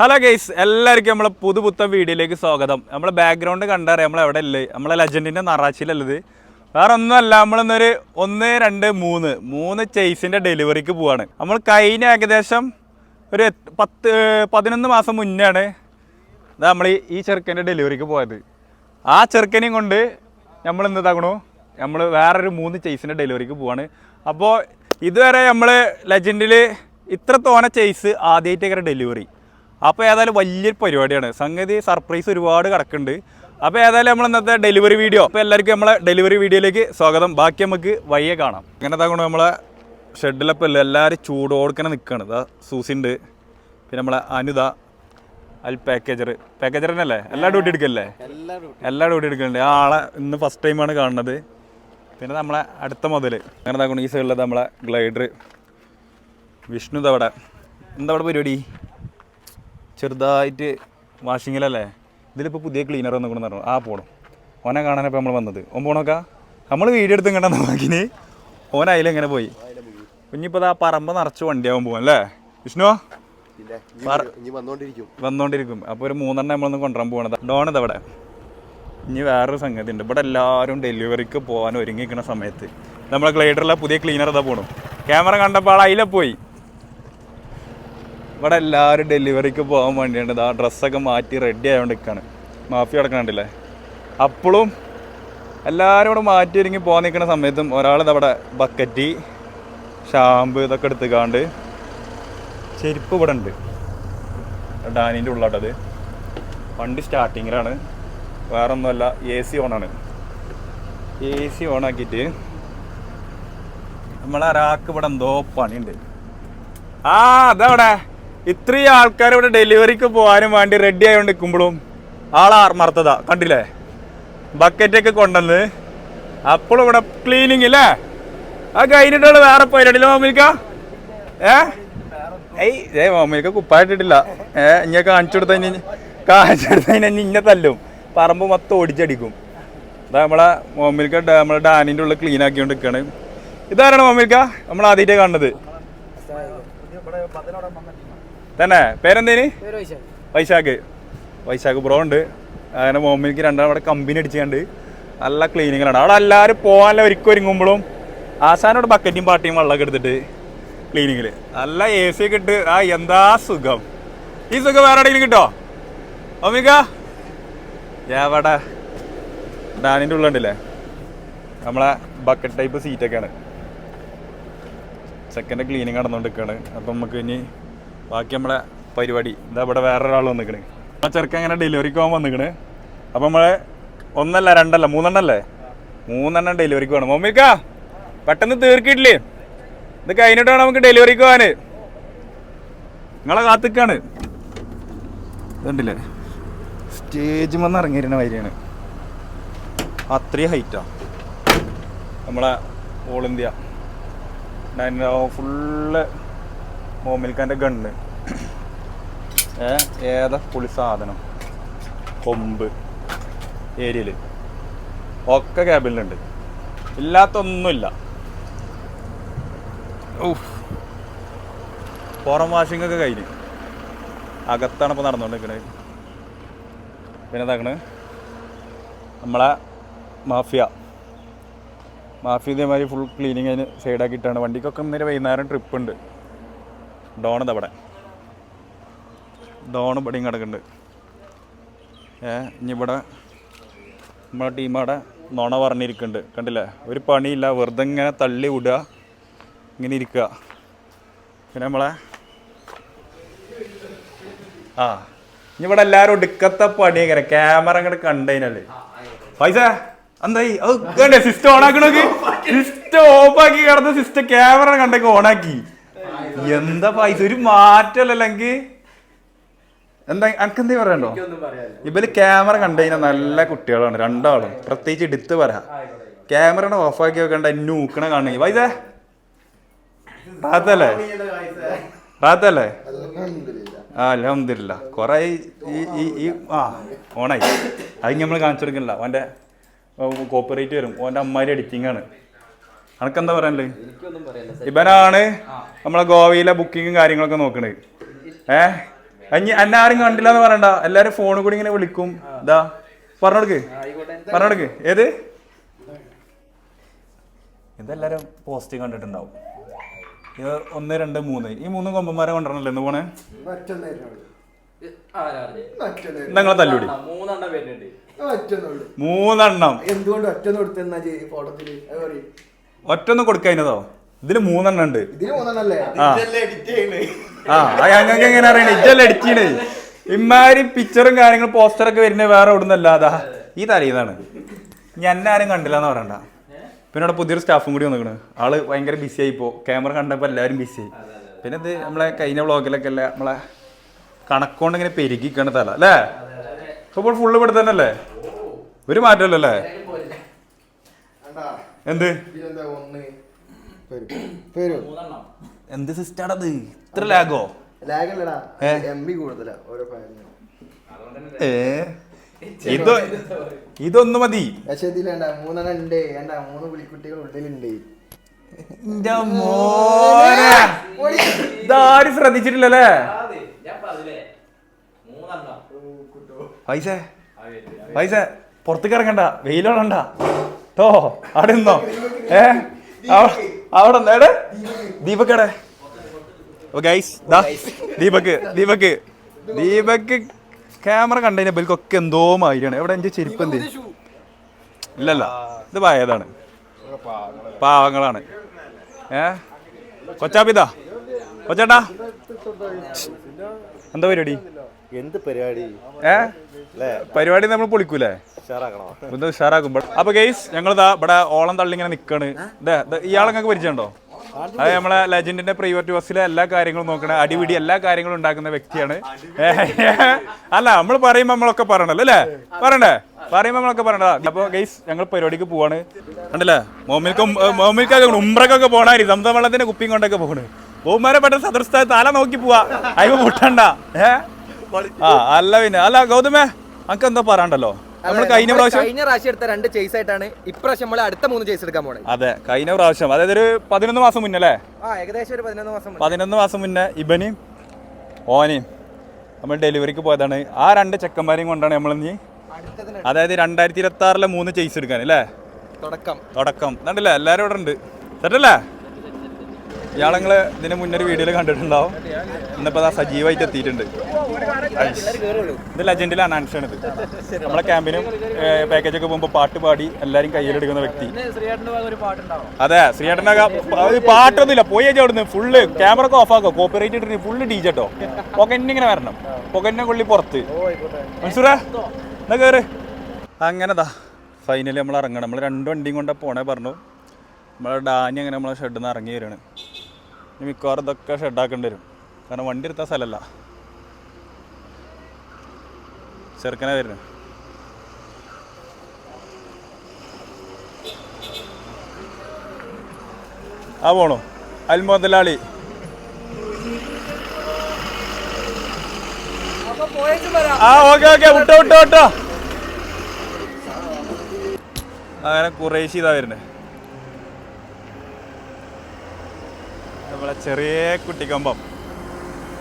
Hello guys എല്ലാവർക്കും നമ്മളെ പുതുപുത്തൻ വീഡിയോയിലേക്ക് സ്വാഗതം. നമ്മളെ ബാക്ക്ഗ്രൗണ്ട് കണ്ടറിയാം. നമ്മൾ എവിടെ അല്ലേ നമ്മളെ ലെജൻഡിന്റെ നറാച്ചിലല്ലത്. വേറെ ഒന്നുമല്ല നമ്മളിന്നൊരു ഒന്ന് രണ്ട് മൂന്ന്. മൂന്ന് ചേസിന്റെ ഡെലിവറിക്ക് പോവാണ്. നമ്മൾ കഴിഞ്ഞ ഏകദേശം ഒരു പത്ത് പതിനൊന്ന് മാസം മുന്നെയാണ് നമ്മൾ ഈ- ചെറുക്കന്റെ ഡെലിവറിക്ക് പോയത്. ആ ചെറുക്കനെയും കൊണ്ട് നമ്മൾ എന്ത് ഇതാക്കണു നമ്മൾ വേറൊരു മൂന്ന് ചേസിന്റെ ഡെലിവറിക്ക് പോവാണ്. അപ്പോൾ ഇതുവരെ നമ്മൾ ലെജൻഡിൽ ഇത്ര തോന ചേസ് ആദ്യമായിട്ടേക്കാണ് ഡെലിവറി അപ്പോൾ ഏതായാലും വലിയൊരു പരിപാടിയാണ്. സംഗതി സർപ്രൈസ് ഒരുപാട് കിടക്കുന്നുണ്ട്. അപ്പോൾ ഏതായാലും നമ്മൾ ഇന്നത്തെ ഡെലിവറി വീഡിയോ അപ്പോൾ എല്ലാവർക്കും നമ്മളെ ഡെലിവറി വീഡിയോയിലേക്ക് സ്വാഗതം. ബാക്കി നമുക്ക് വയ്യെ കാണാം. അങ്ങനെ ഇതാക്കണം നമ്മളെ ഷെഡിലപ്പോൾ ഇല്ല എല്ലാവരും ചൂടോടുക്കനെ നിൽക്കുകയാണ് ഇതാ സൂസിണ്ട് പിന്നെ നമ്മളെ അനുത അൽ പാക്കേജർ പാക്കേജർ തന്നെയല്ലേ? എല്ലാ ഡ്യൂട്ടി എടുക്കല്ലേ? എല്ലാ ഡ്യൂട്ടി എടുക്കുന്നുണ്ട് ആ ആളെ ഇന്ന് ഫസ്റ്റ് ടൈമാണ് കാണുന്നത്. പിന്നെ നമ്മളെ അടുത്ത മുതൽ അങ്ങനെ ഇതാക്കണം ഈ സൈഡിലത് നമ്മളെ ഗ്ലൈഡർ വിഷ്ണു ഇതവിടെ എന്താ അവിടെ പരിപാടി? ചെറുതായിട്ട് വാഷിങ്ങിലല്ലേ? ഇതിലിപ്പോൾ പുതിയ ക്ലീനർ വന്നിക്കണം പറഞ്ഞു. ആ പോണം. ഓനെ കാണാനപ്പോൾ നമ്മൾ വന്നത്. ഓൻ പോണോക്കാ നമ്മൾ വീഡിയോ എടുത്തും കണ്ട നോക്കിന്. ഓൻ അതിലെങ്ങനെ പോയി? കുഞ്ഞിപ്പോൾ ആ പറമ്പ് നിറച്ച് വണ്ടിയാവാൻ പോകും അല്ലേ? വിഷ്ണു? വന്നോണ്ടിരിക്കും. അപ്പോൾ ഒരു മൂന്നെണ്ണം നമ്മളൊന്ന് കൊണ്ടുവരാൻ പോകണത് ഡോൺ അവിടെ ഇനി വേറൊരു സംഗതി ഉണ്ട്. ഇവിടെ എല്ലാവരും ഡെലിവറിക്ക് പോകാൻ ഒരുങ്ങിക്കുന്ന സമയത്ത് നമ്മളെ ഗ്ലൈഡറിലെ പുതിയ ക്ലീനർ ഇതാ പോണു. ക്യാമറ കണ്ടപ്പോൾ ആൾ അതിലെ പോയി. ഇവിടെ എല്ലാവരും ഡെലിവറിക്ക് പോകാൻ വേണ്ടിയാണ്. ഇതാ ഡ്രസ്സൊക്കെ മാറ്റി റെഡി ആയതുകൊണ്ട് നിൽക്കുകയാണ് മാഫി കിടക്കണുണ്ടല്ലേ? അപ്പോഴും എല്ലാവരും ഇവിടെ മാറ്റി ഒരുങ്ങി പോകാൻ നിൽക്കുന്ന സമയത്തും ഒരാൾ ഇതവിടെ ബക്കറ്റി ഷാമ്പ് ഇതൊക്കെ എടുത്തുകാണ്ട് ചെരുപ്പ് ഇവിടെ ഉണ്ട്. ഡാനിന്റെ ഉള്ളാട്ടത് വണ്ടി സ്റ്റാർട്ടിങ്ങിലാണ്. വേറെ ഒന്നുമല്ല എ സി ഓണാണ്. എ സി ഓണാക്കിയിട്ട് നമ്മളെ ഒരാൾക്ക് ഇവിടെ എന്തോ പണിയുണ്ട്. ആ അതവിടെ ഇത്രയും ആൾക്കാർ ഇവിടെ ഡെലിവറിക്ക് പോകാനും വേണ്ടി റെഡി ആയതുകൊണ്ട് നിൽക്കുമ്പോഴും ആളെ മറത്തതാ. കണ്ടില്ലേ? ബക്കറ്റൊക്കെ കൊണ്ടുവന്ന്. അപ്പോഴും ഇവിടെ ക്ലീനിങ് അല്ലേ ആ കഴിഞ്ഞിട്ടുള്ള വേറെ പരിപാടിയില്ല മാമിക്ക ഏ? ഏയ് ഏ മാമിക്ക കുപ്പായിട്ടിട്ടില്ല. ഏ ഇങ്ങനെ കാണിച്ചു കൊടുത്ത കാണിച്ചു കൊടുത്ത ഇന്നെ തല്ലും. പറമ്പ് മൊത്തം ഓടിച്ചടിക്കും അതാ നമ്മളെ മോമിൽക്ക നമ്മളെ ഡാനിന്റെ ഉള്ളിൽ ക്ലീൻ ആക്കിക്കൊണ്ട് നിൽക്കുകയാണ് ഇതാരാണ് മോമിൽക്ക നമ്മൾ ആദ്യമായിട്ട് കാണുന്നത്. തന്നെ. പേരെന്തേന്? വൈശാഖ്. വൈശാഖ്. ബ്രോ ഉണ്ട്. അങ്ങനെ മോമിനിക്ക് രണ്ടാം അവിടെ കമ്പനി അടിച്ചുകൊണ്ട് നല്ല ക്ലീനിങ്ങിലാണ് അവിടെ എല്ലാവരും പോകാനുള്ള ഒരിക്കലും ഒരുങ്ങുമ്പോഴും ആശാനോട് ബക്കറ്റും പാട്ടിയും വെള്ളമൊക്കെ എടുത്തിട്ട് ക്ലീനിങ്ങിൽ നല്ല എ സി ഒക്കെ ഇട്ട്. ആ എന്താ സുഖം. ഈ സുഖം വേറെ എവിടെയെങ്കിലും കിട്ടോ? ഒമിക എവിടെ? ഡാനിന്റെ ഉള്ളുണ്ടല്ലേ നമ്മളെ ബക്കറ്റ് ടൈപ്പ് സീറ്റൊക്കെയാണ് സെക്കൻഡ് ക്ലീനിങ് നടന്നുകൊണ്ടിരിക്കുകയാണ്. അപ്പം നമുക്ക് ഇനി ബാക്കി നമ്മളെ പരിപാടി. ഇതാ ഇവിടെ വേറൊരാൾ വന്നിക്കണ്. ആ ചെറുക്കൻ അങ്ങനെ ഡെലിവറിക്ക് പോകാൻ വന്നിക്കണ്. അപ്പം നമ്മളെ ഒന്നല്ല രണ്ടല്ല മൂന്നെണ്ണല്ലേ? മൂന്നെണ്ണം ഡെലിവറിക്ക് വേണം മമ്മിക്ക പെട്ടെന്ന് തീർക്കിട്ടില്ലേ? ഇത് കഴിഞ്ഞിട്ട് വേണം നമുക്ക് ഡെലിവറിക്ക് പോകാന്. നിങ്ങളെ കാത്തിക്കാണ്. ഇതുണ്ടല്ലേ? സ്റ്റേജ് വന്ന് ഇറങ്ങിയിരുന്ന വരികയാണ് അത്രയും ഹൈറ്റാ നമ്മളെ ഓൾ ഇന്ത്യ. ഫുള്ള് മോമിൽക്കാന്റെ ഗണ്ണ്. ഏതാ പുളി സാധനം? കൊമ്പ്. ഏരിയൽ ഒക്കെ ക്യാബിനിലുണ്ട് ഇല്ലാത്തൊന്നുമില്ല. പുറം വാഷിംഗ് ഒക്കെ കഴിഞ്ഞ്. അകത്താണ് ഇപ്പോൾ നടന്നുകൊണ്ടിരിക്കുന്നത് പിന്നെ എന്താക്കണ് നമ്മളെ മാഫിയ. മാഫിയ ഇതേമാതിരി ഫുൾ ക്ലീനിങ് അതിന് സൈഡാക്കിയിട്ടാണ് വണ്ടിക്കൊക്കെ ഇന്നലെ വൈകുന്നേരം ട്രിപ്പ് ഉണ്ട്. ഡോൺ അവിടെ ഡോൺ ഇവിടെയും കിടക്കുന്നുണ്ട്. ഏ ഇനി ഇവിടെ നമ്മളെ ടീം അവിടെ നുണ പറഞ്ഞിരിക്കുന്നുണ്ട്. കണ്ടില്ലേ? ഒരു പണിയില്ല. വെറുതെ ഇങ്ങനെ തള്ളി വിടുക. ഇങ്ങനെ ഇരിക്കുക. പിന്നെ നമ്മളെ ആ ഇനി ഇവിടെ എല്ലാവരും ഒടുക്കത്തെ ഇങ്ങനെ ക്യാമറ അങ്ങോട്ട് കണ്ടതിനല്ലേ പൈസ? എന്തായി? അത് സിസ്റ്റം ഓണാക്കണോക്ക് സിസ്റ്റം ഓഫാക്കി കിടന്ന് സിസ്റ്റം ക്യാമറ കണ്ടൊക്കെ ഓണാക്കി എന്താ പൈസ ഒരു മാറ്റമല്ലെങ്കിൽ എന്താ അനക്ക് എന്തേ പറയണ്ടോ ഇവർ ക്യാമറ കണ്ടുകഴിഞ്ഞാൽ നല്ല കുട്ടികളാണ് രണ്ടാളും. പ്രത്യേകിച്ച് എടുത്ത് പറയാ. ക്യാമറ ഓഫാക്കി വെക്കണ്ട എന്നെ ഊക്കണ കാണണെങ്കിൽ പൈസ റാത്തല്ലേ റാത്തല്ലേ ആ അലഹമില്ല കുറെ ഈ ഈ ഈ ആ ഓണായി. അത് നമ്മൾ കാണിച്ചു കൊടുക്കണില്ല. ഓന്റെ കോപ്പറേറ്റ് വരും. ഓന്റെ അമ്മാരി എഡിറ്റിംഗ് ആണ്. അനക്കെന്താ പറയാനല്ലേ ഇവനാണ് നമ്മളെ ഗോവയിലെ ബുക്കിങ്ങും കാര്യങ്ങളൊക്കെ നോക്കണേ ഏ? അഞ്ഞി എന്നെ ആരും കണ്ടില്ല എന്ന് പറയണ്ട. എല്ലാരും ഫോണിൽ കൂടി ഇങ്ങനെ വിളിക്കും. ഇതാ പറഞ്ഞോടുക്ക്. പറഞ്ഞോടുക്ക്. ഏത്? ഇതെല്ലാരും പോസ്റ്റ് കണ്ടിട്ടുണ്ടാവും. ഇത് ഒന്ന് രണ്ട് മൂന്ന്. ഈ മൂന്ന് കൊമ്പന്മാരെ കൊണ്ടുവരണല്ലോ എന്ന് പോണേ? നിങ്ങളെ തല്ലൂടി. മൂന്നെണ്ണം എന്തുകൊണ്ട് ഒറ്റ കൊടുത്തെന്നാ ഫോട്ടോത്തിൽ ഒറ്റൊന്നും കൊടുക്കാതിനതോ ഇതിൽ മൂന്നെണ്ണം ഉണ്ട് ആ. ആ ഞങ്ങൾക്ക് എങ്ങനെ അറിയണേ? ഇജ്ജല്ല എഡിറ്റ് ചെയ്യണേ? ഇമാരി പിക്ചറും കാര്യങ്ങളും പോസ്റ്ററൊക്കെ വരുന്നത് വേറെ എവിടെ അതാ ഈ തലയിന്നാണ് ഞാൻ എന്നെ ആരും കണ്ടില്ല എന്ന് പറയണ്ട. പിന്നെ അവിടെ പുതിയൊരു സ്റ്റാഫും കൂടി വന്നിക്കണ്. ആൾ ഭയങ്കര ബിസി ആയി ഇപ്പോ. ക്യാമറ കണ്ടപ്പോ എല്ലാവരും ബിസി ആയി. പിന്നെ ഇത് നമ്മളെ കഴിഞ്ഞ വ്ളോഗിലൊക്കെ അല്ലേ നമ്മളെ കണക്കൊണ്ട് ഇങ്ങനെ പെരുകിക്കാണ് തല അല്ലേ? ഇപ്പോൾ ഫുള്ള് ഇവിടെ തന്നെ അല്ലേ ഒരു മാറ്റമല്ലോ അല്ലേ എന്ത്? എന്ത് ഒന്ന്? അത് മൂന്നെണ്ണം. എന്ത് സിസ്റ്റാണത്? ഇത്ര ലാഗോ? ഇത് ഇതൊന്നു മതി. പക്ഷെ ഇതിലേണ്ട മൂന്നെണ്ണം ഉണ്ട്. ഏണ്ട മൂന്ന് പുലിക്കുട്ടികൾ ഉള്ളിലുണ്ട്. ഇന്റെ മോനെ. ഇതാരും ശ്രദ്ധിച്ചിട്ടില്ലല്ലേ? അതെ ഞാൻ പറഞ്ഞില്ലേ. മൂന്നെണ്ണം. പൈസ. പൈസ. പുറത്തേക്ക് ഇറങ്ങണ്ട. വെയിലോളണ്ട ട്ടോ അവിടെ നിന്നോ ഏ? അവിടെ നേടെ ദീപക്കടെ ഗൈസ് ദീപക് ദീപക് ദീപക്. ക്യാമറ കണ്ടതിന് ബൽക്കൊക്കെ എന്തോ മാതിരിയാണ്. എവിടെ എന്റെ ചെരുപ്പ് എന്ത്? ഇല്ലല്ല ഇത് പായതാണ്. പാവങ്ങളാണ്. ഏ? കൊച്ചാപ്പിതാ കൊച്ചേട്ടാ. എന്താ പരിപാടി? എന്ത് പരിപാടി? ഏ? പരിപാടി നമ്മൾ പൊളിക്കൂലേ? ഉഷാറാക്കും അപ്പൊ ഗെയ്സ് ഞങ്ങൾ ഇതാ ഇവിടെ ഓളം തള്ളി ഇങ്ങനെ നിക്കാണ്. ഇതേ ഇയാളെ നിങ്ങൾക്ക് പരിചയമുണ്ടോ? അത് നമ്മളെ ലെജൻഡിന്റെ പ്രൈവറ്റ് ബസ്സിലെ എല്ലാ കാര്യങ്ങളും നോക്കണ അടിപിടി എല്ലാ കാര്യങ്ങളും ഉണ്ടാക്കുന്ന വ്യക്തിയാണ്. അല്ല നമ്മൾ പറയുമ്പോ നമ്മളൊക്കെ പറയണല്ലോ അല്ലേ? പറയണ്ടേ? പറയുമ്പോ നമ്മളൊക്കെ പറയണ്ട അപ്പൊ ഗെയ്സ് ഞങ്ങൾ പരിപാടിക്ക് പോവാണ്. കണ്ടല്ലേ? മോമിൽക്ക് മോമിൽക്കൊക്കെ ഉംറക്കൊക്കെ പോണായി സംസം വെള്ളത്തിന്റെ കുപ്പിയും കൊണ്ടൊക്കെ പോണ്. ബഹുമാനപ്പെട്ട സദർസ്ഥാനത്ത് തല നോക്കി പോവാ. അയ്യോ പൊട്ടണ്ട ഏ? ആ അല്ല പിന്നെ. അല്ല ഗൗതമേ അനക്ക് എന്താ പറയാണ്ടല്ലോ നമ്മൾ കഴിഞ്ഞ പ്രാവശ്യം കഴിഞ്ഞ പ്രാവശ്യം എടുത്ത രണ്ട് ചേസ് ആയിട്ടാണ് ഇപ്രാവശ്യം നമ്മൾ അടുത്ത മൂന്ന് ചേസ് എടുക്കാൻ പോണേ. അതെ കഴിഞ്ഞ പ്രാവശ്യം. അതായത് ഒരു പതിനൊന്ന് മാസം മുന്നേ അല്ലേ? ആ ഏകദേശം ഒരു പതിനൊന്ന് മാസം. പതിനൊന്ന് മാസം മുന്നേ ഇബനിയും ഓനയും നമ്മൾ ഡെലിവറിക്ക് പോയതാണ്. ആ രണ്ട് ചെക്കന്മാരെയും കൊണ്ടാണ് നമ്മൾ ഇനി അതായത് രണ്ടായിരത്തി ഇരുപത്തി ആറിലെ മൂന്ന് ചേസ് എടുക്കാൻ അല്ലേ? തുടക്കം. തുടക്കം. കണ്ടില്ലേ? എല്ലാവരും ഇവിടെ ഉണ്ട്. സെറ്റല്ലേ ഇയാളെ നിങ്ങൾ ഇതിന് മുന്നേ വീഡിയോയിൽ കണ്ടിട്ടുണ്ടാവും. ഇന്നിപ്പോൾ അതാ സജീവമായിട്ട് എത്തിയിട്ടുണ്ട്. ഇത് ലെജൻഡിലെ അനൗൺസ് ആണ് ഇത് നമ്മളെ ക്യാമ്പിനും പാക്കേജ് ഒക്കെ പോകുമ്പോൾ പാട്ട് പാടി എല്ലാവരും കയ്യിലെടുക്കുന്ന വ്യക്തി. അതെ ശ്രീയേട്ടനൊക്കെ പാട്ടൊന്നുമില്ല. പോയി അവിടുന്ന്. ഫുള്ള് ക്യാമറ ഒക്കെ ഓഫ് ആക്കോ കോപ്പറേറ്റ് ഇട്ടിട്ട് ഫുള്ള് ഡി ജെട്ടോ പൊക്കന്നെ ഇങ്ങനെ വരണം. പൊകന്നെ കൊള്ളി പുറത്ത്. മനസ്സൂരാ എന്നാ കയറ് അങ്ങനെതാ ഫൈനലി നമ്മൾ ഇറങ്ങണം. നമ്മൾ രണ്ട് വണ്ടിയും കൊണ്ടാ പോണേ പറഞ്ഞു. നമ്മളെ ഡാനി അങ്ങനെ നമ്മളെ ഷെഡിൽ നിന്ന് ഇറങ്ങി വരികയാണ് ഇനി മിക്കവാറും ഇതൊക്കെ ഷെഡാക്കേണ്ടി വരും. കാരണം വണ്ടി എടുത്ത സ്ഥലമല്ല ചെറുക്കനെ വരുന്നു. ആ പോണോ. അൽ മുതലാളി ആ ഓക്കെ ഓക്കെ. വിട്ടോ വിട്ടോ വിട്ടോ. അങ്ങനെ കുറേശ്ശി ഇതാ വരുന്നേ. നമ്മളെ ചെറിയ കുട്ടിക്കമ്പം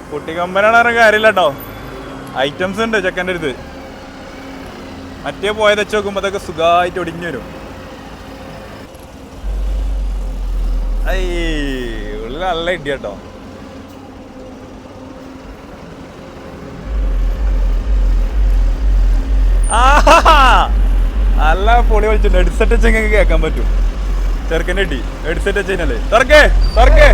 കുട്ടിക്കമ്പനാണ് പറഞ്ഞ കാര്യമില്ല കേട്ടോ ഐറ്റംസ് ഉണ്ട് ചെക്കന്റെ അടുത്ത്. മറ്റേ പോയത് വെച്ച് നോക്കുമ്പോൾ അതൊക്കെ സുഖമായിട്ട് ഒടിഞ്ഞു വരും. ഉള്ളിൽ നല്ല ഇടി കേട്ടോ. നല്ല പൊളി വിളിച്ചിട്ടുണ്ട്. ഹെഡ്സെറ്റ് വെച്ചെങ്കിൽ കേൾക്കാൻ പറ്റും. ചെറുക്കന്റെ ഇടി ഹെഡ്സെറ്റ് വെച്ച് തർക്കേ തുറക്കേ തുറക്കേ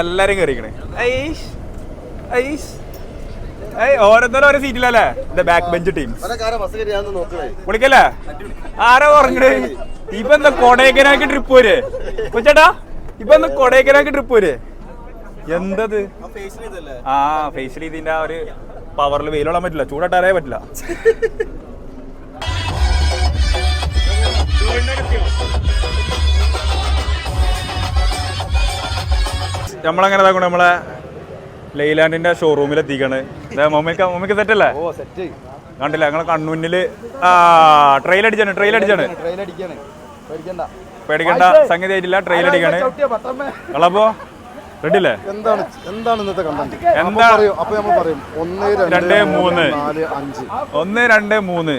എല്ലാരും കയറിക്കണേ ഐഷ് ഐഷ്. ഓരോരുത്തരും ഓരോ സീറ്റിലല്ലേ? ഇത് ബാക്ക് ബെഞ്ച് ടീം വിളിക്കല്ലേ? ആരാ ഉറങ്ങണേ ഇപ്പൊ എന്താ കൊടൈക്കനാക്കി ട്രിപ്പ് പോരെ? കൊച്ചേട്ടാ ഇപ്പൊ എന്താ കൊടൈക്കനാക്കി ട്രിപ്പ് പോരെ? എന്തത്? ആ ഫേസ് ചെയ്തിന്റെ ആ ഒരു പവറിൽ വെയിലോളാൻ പറ്റില്ല ചൂടട്ടാറേ പറ്റില്ല. നമ്മളങ്ങനെ ഇതാക്കണം നമ്മളെ ലൈലാൻഡിന്റെ ഷോറൂമിൽ എത്തിക്കാണ് മമ്മിക്ക് മമ്മിക്ക് സെറ്റ് അല്ലേ? ഓ സെറ്റ് കണ്ടില്ല ഞങ്ങളെ കണ്ണുന്നിൽ ആ ട്രെയിൽ അടിച്ചാണ് ട്രെയിൽ അടിച്ചാണ്. പേടിക്കേണ്ട. സംഗതി ആയിട്ടില്ല ട്രെയിൽ അടിക്കാണ്. കളപ്പോ എന്താണ് എന്താണ് ഇന്നത്തെ കണ്ടന്റ് എന്താ? പറയും അപ്പൊ നമ്മൾ പറയും. ഒന്ന് രണ്ട്, മൂന്ന്. നാല് അഞ്ച്. ഒന്ന് രണ്ട് മൂന്ന്.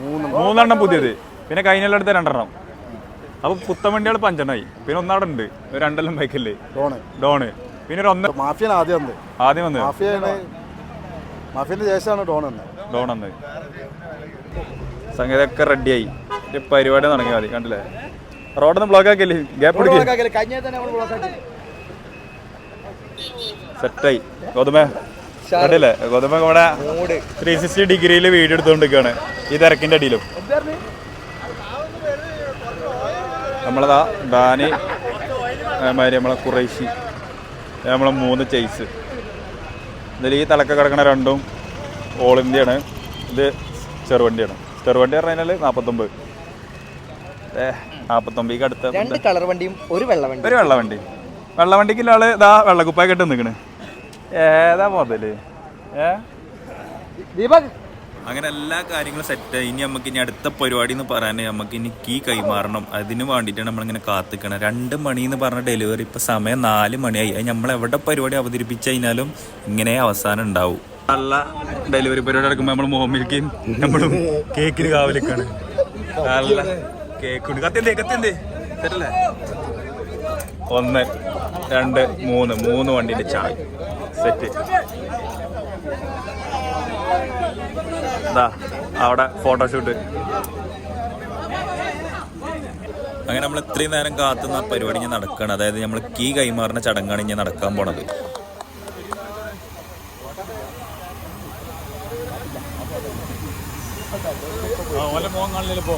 മൂന്ന്. മൂന്നെണ്ണം പുതിയത്. പിന്നെ കഴിഞ്ഞെടുത്ത രണ്ടെണ്ണം. അപ്പൊ പുത്തൻ വണ്ടികൾ പഞ്ചെണ്ണായി പിന്നെ ഒന്നവിടെ ഉണ്ട് ഒരു രണ്ടെല്ലാം ബൈക്കല്ലേ ഡോണ്. ഡോണ്. പിന്നെ ഒരു ഒന്ന്. മാഫിയാണ് ആദ്യം വന്നത് ആദ്യം വന്ന്. മാഫിയാണ് മാഫിയന്റെ ശേഷമാണ് ഡോൺ വന്നത് ഡോൺ വന്ന് സംഗീതമൊക്കെ റെഡിയായി. പരിപാടി നടങ്ങിയാൽ മതി കണ്ടില്ലേ? റോഡൊന്ന് ബ്ലോക്ക് ആക്കിയല്ലേ? ഗ്യാപ്പ് കഴിഞ്ഞ തന്നെ നമ്മൾ ബ്ലോക്ക് ആക്കി സെറ്റായി. ഗോതമേ കണ്ടില്ലേ? ഗോതമ ഇവിടെ ത്രീ സിക്സ്റ്റി ഡിഗ്രിയിൽ വീഡിയോ എടുത്തുകൊണ്ടിരിക്കുകയാണ്. ഈ തിരക്കിന്റെ അടിയിലും. നമ്മളതാ ഡാനി അതേമാതിരി നമ്മളെ കുറേശി നമ്മളെ മൂന്ന് ചേസ് ഇതിൽ ഈ തലക്ക കിടക്കണ രണ്ടും ഓൾ ഇന്ത്യയാണ്. ഇത് ചെറുവണ്ടിയാണ്. ചെറുവണ്ടി പറഞ്ഞു കഴിഞ്ഞാൽ നാൽപ്പത്തൊമ്പത് നാൽപ്പത്തൊമ്പതിക്ക് അടുത്ത രണ്ട് കളർ വണ്ടിയും ഒരു വെള്ള വണ്ടി ഒരു വെള്ളവണ്ടി വെള്ളവണ്ടിക്കുള്ള ആൾ ഇതാ വെള്ളക്കുപ്പായ കെട്ട് നിൽക്കണ് ഏതാ മുതൽ? ഏ? ദീപക്. അങ്ങനെ എല്ലാ കാര്യങ്ങളും സെറ്റ് ഇനി നമുക്ക് ഇനി അടുത്ത പരിപാടി എന്ന് പറയാൻ നമുക്ക് ഇനി കീ കൈമാറണം. അതിന് വേണ്ടിയിട്ടാണ് നമ്മളിങ്ങനെ കാത്തിക്കണം. രണ്ട് മണി എന്ന് പറഞ്ഞ ഡെലിവറി ഇപ്പം സമയം നാല് മണിയായി. അത് നമ്മൾ എവിടെ പരിപാടി അവതരിപ്പിച്ചു കഴിഞ്ഞാലും ഇങ്ങനെ അവസാനം ഉണ്ടാവും. നല്ല ഡെലിവറി പരിപാടി നടക്കുമ്പോൾ നമ്മൾ മോമിൽക്കും നമ്മളും കേക്കിന് കാവലിക്കാണ് നല്ല കേക്കുണ്ട് കത്തിയന്തേ കത്തിയന്തേ? സെറ്റല്ലേ ഒന്ന് രണ്ട് മൂന്ന്. മൂന്ന് വണ്ടിന്റെ ചായ സെറ്റ് ഇതാ അവിടെ ഫോട്ടോഷൂട്ട് അങ്ങനെ നമ്മൾ ഇത്രയും നേരം കാത്തുന്ന പരിപാടി ഞാൻ നടക്കുകയാണ് അതായത് നമ്മൾ കീ കൈമാറുന്ന ചടങ്ങാണ് ഇനി നടക്കാൻ പോണത്. മോൻ കാണില്ലപ്പോ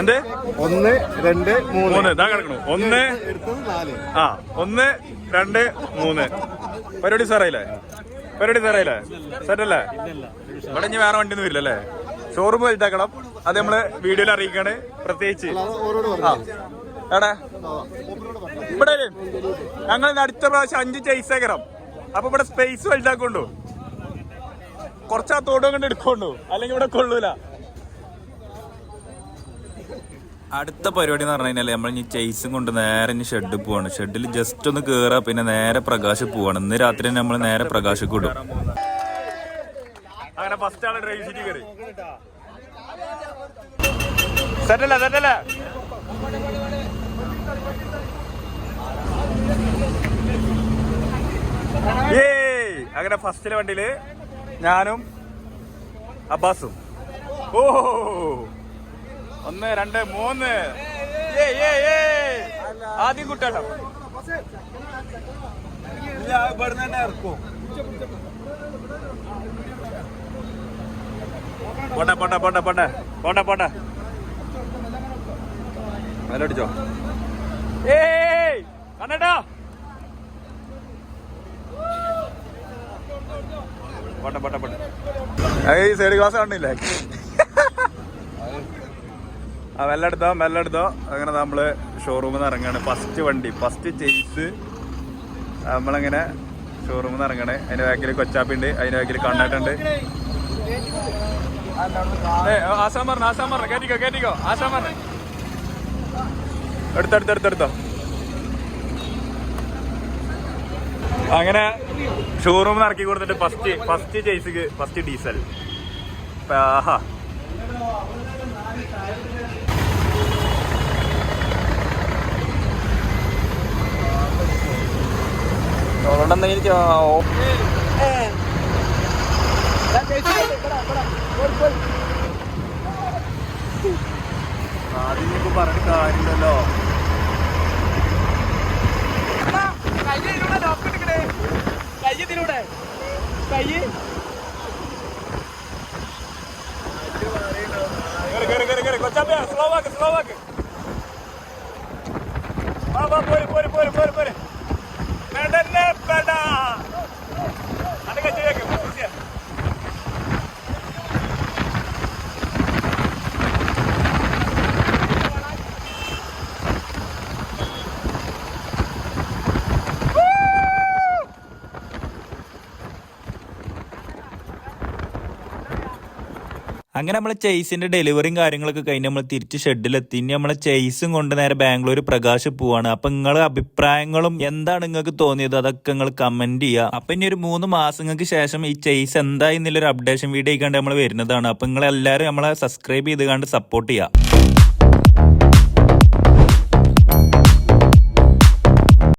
എന്ത്? ഒന്ന് രണ്ട് മൂന്ന്. ഇതാ കിടക്കണു. ഒന്ന് ആ ഒന്ന് രണ്ട് മൂന്ന്. പരിപാടി സാറായില്ലേ? പരിപാടി സാറായില്ലേ? സെറ്റല്ലേ? ഇവിടെ ഇനി വേറെ വണ്ടി ഒന്നും ഇല്ലല്ലേ? ഷോറൂം വലുതാക്കണം. അത് നമ്മൾ വീഡിയോയിൽ അറിയിക്കാണ്. പ്രത്യേകിച്ച്. ആ. എടാ. ഇവിടെ? ഞങ്ങൾ അടുത്ത പ്രാവശ്യം അഞ്ച് ചേസേക്കരം അപ്പൊ ഇവിടെ സ്പേസ് വലുതാക്കൊണ്ടു. കുറച്ചാ തോടും കൊണ്ട് എടുക്കൊണ്ടു. അല്ലെങ്കിൽ ഇവിടെ കൊള്ളൂല. അടുത്ത പരിപാടി എന്ന് പറഞ്ഞു കഴിഞ്ഞാൽ നമ്മൾ ഇനി ചേസും കൊണ്ട് നേരെ ഇനി ഷെഡിൽ പോവാണ്. ഷെഡിൽ ജസ്റ്റ് ഒന്ന് കേറാ പിന്നെ നേരെ പ്രകാശ് പോവാണ്. ഇന്ന് രാത്രി തന്നെ നമ്മൾ നേരെ പ്രകാശ് കൂടും അങ്ങനെ ഫസ്റ്റ് ആണ് ഡ്രൈവ് സീറ്റ് കയറി സെറ്റല്ലേ സെറ്റല്ലേ ഏയ് അങ്ങനെ ഫസ്റ്റിലെ വണ്ടിയിൽ ഞാനും അബ്ബാസും. ഓ! ഒന്ന് രണ്ട് മൂന്ന്. ആദ്യം കുട്ടാട്ടം പോട്ടെ പോട്ടെ പോട്ടെ പോട്ടെ പോട്ടെ പോട്ടെ മേലടിച്ചോ ഏയ് കണ്ടോ ഈ സൈഡ് ഗ്ലാസ് കാണില്ലേ? ആ മെല്ലെടുത്തോ മെല്ലെടുത്തോ. അങ്ങനെ നമ്മൾ ഷോറൂമിൽ നിന്ന് ഇറങ്ങാണ്. ഫസ്റ്റ് വണ്ടി ഫസ്റ്റ് ചേസ് നമ്മളങ്ങനെ ഷോറൂമിൽ നിന്ന് ഇറങ്ങണേ. അതിന്റെ ബാക്കിൽ കൊച്ചാപ്പി ഉണ്ട്. അതിന്റെ ബാക്കിൽ കണ്ണാട്ടുണ്ട് ആസാം പറഞ്ഞു ആസാം പറഞ്ഞു. കേറ്റിക്കോ കേറ്റിക്കോ. ആസാം പറഞ്ഞു. എടുത്തെടുത്തെടുത്തെടുത്തോ അങ്ങനെ ഷോറൂം ഇറക്കി കൊടുത്തിട്ട് ഫസ്റ്റ് ഫസ്റ്റ് ചേസിക്ക് ഫസ്റ്റ് ഡീസൽ ആഹാ. അതുകൊണ്ട് എന്തെങ്കിലും ആദ്യം പറഞ്ഞിട്ട് കാര്യമില്ലല്ലോ. കേറി, കേറി. കൊച്ചാപ്പി, slow ആക്ക്, slow ആക്ക്. വാ, വാ, പോര്, പോര്, പോര്, പോര്, പോര്. പെടന്നെ, പെടാ. അത് കയ്യിലേക്ക്, അങ്ങനെ നമ്മൾ ചേസിന്റെ ഡെലിവറിയും കാര്യങ്ങളൊക്കെ കഴിഞ്ഞ് നമ്മൾ തിരിച്ച് ഷെഡിലെത്തി ഇനി നമ്മളെ ചേസും കൊണ്ട് നേരെ ബാംഗ്ലൂർ പ്രകാശ് പോവാണ്. അപ്പൊ നിങ്ങളെ അഭിപ്രായങ്ങളും എന്താണ് നിങ്ങൾക്ക് തോന്നിയത്? അതൊക്കെ നിങ്ങൾ കമന്റ് ചെയ്യുക അപ്പൊ ഇനി ഒരു മൂന്ന് മാസങ്ങൾക്ക് ശേഷം ഈ ചേസ് എന്തായി എന്നുള്ളൊരു അപ്ഡേഷൻ വീഡിയോ ആയിക്കാണ്ട് നമ്മൾ വരുന്നതാണ്. അപ്പൊ നിങ്ങൾ എല്ലാവരും നമ്മളെ സബ്സ്ക്രൈബ് ചെയ്ത് കണ്ട് സപ്പോർട്ട് ചെയ്യുക